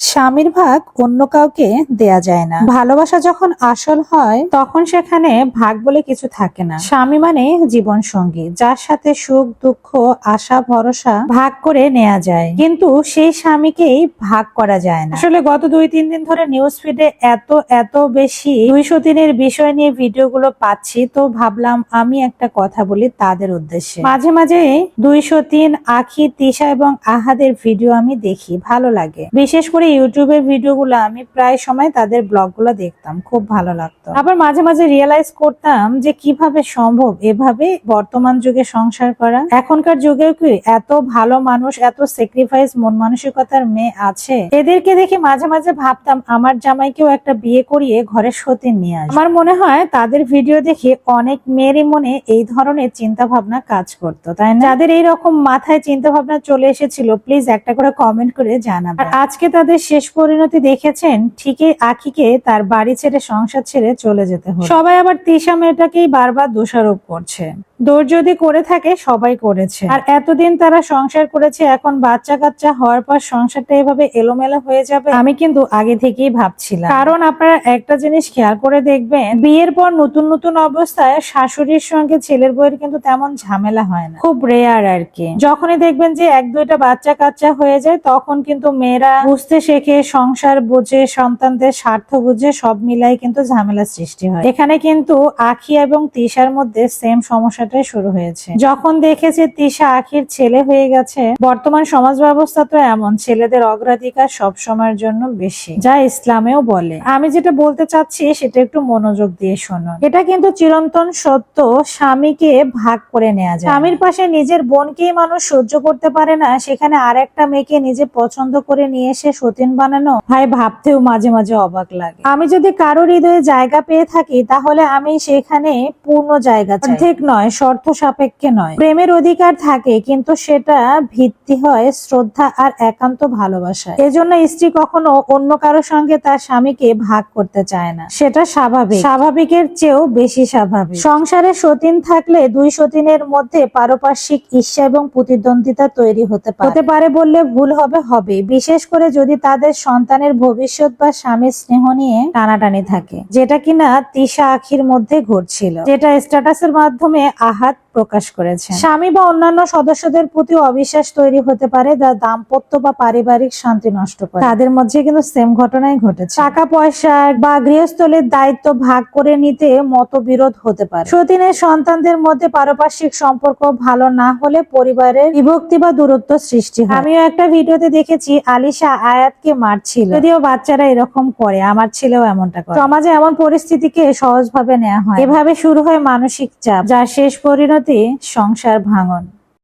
স্বামীর ভাগ অন্য কাউকে দেয়া যায় না। ভালোবাসা যখন আসল হয়, তখন সেখানে ভাগ বলে কিছু থাকে না। স্বামী মানে জীবন সঙ্গী যার সাথে সুখ, দুঃখ, আশা, ভরসা ভাগ করে নেওয়া যায়। কিন্তু সেই স্বামীকেই ভাগ করা যায় না। আসলে গত দুই, তিন দিন ধরে নিউজ ফিডে এত এত বেশি দুইশো তিনের বিষয় নিয়ে ভিডিওগুলো পাচ্ছি, তো ভাবলাম আমি একটা কথা বলি তাদের উদ্দেশ্যে। মাঝে মাঝে দুইশো তিন আখি, তিশা এবং আহাদের ভিডিও আমি দেখি, ভালো লাগে। বিশেষ করে ইউটিউবের ভিডিওগুলো আমি প্রায় সময় তাদের ব্লগগুলো দেখতাম, খুব ভালো লাগতো। আবার মাঝে মাঝে রিয়েলাইজ করতাম যে কীভাবে সম্ভব এভাবে বর্তমান যুগে সংসার করা। এখনকার যুগেও কি এত ভালো মানুষ, এত স্যাক্রিফাইস মন মানসিকতার মেয়ে আছে? এদেরকে দেখে মাঝে মাঝে ভাবতাম, আমার জামাইকেও একটা বিয়ে করিয়ে ঘরে সতীন নিয়ে আসবে। আমার মনে হয় তাদের ভিডিও দেখে অনেক মেয়েরই মনে এই ধরনের চিন্তা ভাবনা কাজ করতো, তাই না? যাদের এইরকম মাথায় চিন্তা ভাবনা চলে এসেছিল প্লিজ একটা করে কমেন্ট করে জানাবেন আর আজকে তাদের শেষ পরিণতি দেখেছেন, ঠিকই আখিকে তার বাড়ি ছেড়ে সংসার ছেড়ে চলে যেতে হবে সবাই আবার তিশা মেয়েটাকেই বারবার দোষারোপ করছে। দোষ যদি করে থাকে, সবাই করেছে। আর এতদিন তারা সংসার করেছে, এখন বাচ্চা কাচ্চা হওয়ার পর সংসারটা এভাবে এলোমেলো হয়ে যাবে, আমি কিন্তু আগে থেকেই ভাবছিলাম। কারণ আপনারা একটা জিনিস খেয়াল করে দেখবেন, বিয়ের পর নতুন নতুন অবস্থায় শাশুড়ির সঙ্গে ছেলের বইয়ের কিন্তু তেমন ঝামেলা হয় না। খুব রেয়ার আর কি। যখনই দেখবেন যে এক দুইটা বাচ্চা কাচ্চা হয়ে যায়, তখন কিন্তু মেয়েরা বুঝতে শেখে, সংসার বুঝে, সন্তানদের স্বার্থ বুঝে, সব মিলাই কিন্তু ঝামেলা সৃষ্টি হয়। এখানে কিন্তু আখি এবং তিশার মধ্যে সেম সমস্যাটাই শুরু হয়েছে। যখন দেখেছে তিশা আখির ছেলে হয়ে গেছে, বর্তমান সমাজ ব্যবস্থা তো এমন, ছেলেদের অগ্রাধিকার সব সময়ের জন্য বেশি, যা ইসলামেও বলে। আমি যেটা বলতে চাচ্ছি, সেটা একটু মনোযোগ দিয়ে শোনো। এটা কিন্তু চিরন্তন সত্য, স্বামীকে ভাগ করে নেওয়া যায়। স্বামীর পাশে নিজের বোনকেই মানুষ সহ্য করতে পারে না, সেখানে আর একটা মেয়েকে নিজে পছন্দ করে নিয়ে এসে সতীন বানানো, ভাই, ভাবতেও মাঝে মাঝে অবাক লাগে। আমি যদি কারোর হৃদয়ে জায়গা পেয়ে থাকি, তাহলে আমি সেখানে পূর্ণ জায়গা অর্ধেক নয়, শর্ত সাপেক্ষে নয়। প্রেমের অধিকার থাকে, কিন্তু সেটা ভিত্তি হয় শ্রদ্ধা আর একান্ত ভালোবাসা এজন্য স্ত্রী কখনো অন্য কারোর সঙ্গে তার স্বামীকে ভাগ করতে চায় না। সেটা স্বাভাবিক। স্বাভাবিকের চেয়েও বেশি স্বাভাবিক। সংসারে সতীন থাকলে দুই সতীনের মধ্যে পারপার্শ্বিক ঈর্ষা এবং প্রতিদ্বন্দ্বিতা তৈরি হতে পারে। হতে পারে বললে ভুল হবে হবে। বিশেষ করে যদি তাদের সন্তানের ভবিষ্যৎ বা স্বামীর স্নেহ নিয়ে টানাটানি থাকে, যেটা কিনা তিশা আখির মধ্যে ঘটছিল যেটা স্ট্যাটাসের মাধ্যমে আহাত প্রকাশ করেছে স্বামী বা অন্যান্য সদস্যদের প্রতি অবিশ্বাস তৈরি হতে পারে যা দাম্পত্য বা পারিবারিক শান্তি নষ্ট করে। তাদের মধ্যে কিন্তু সেম ঘটনাই ঘটেছে। টাকা পয়সা বা গৃহস্থলের দায়িত্ব ভাগ করে নিতে মতবিরোধ হতে পারে। সতীনের সন্তানদের মধ্যে পারপার্শ্বিক সম্পর্ক ভালো না হলে পরিবারের বিভক্তি বা দূরত্ব সৃষ্টি হয়। আমিও একটা ভিডিওতে দেখেছি আলিশা আয়াতকে মারছিল। যদিও বাচ্চারা এরকম করে আমার ছেলেও এমনটা করে। সমাজে এমন পরিস্থিতিকে সহজভাবে নেওয়া হয়। এভাবে শুরু হয় মানসিক চাপ যার শেষ পরিণতি সংসার ভাঙন।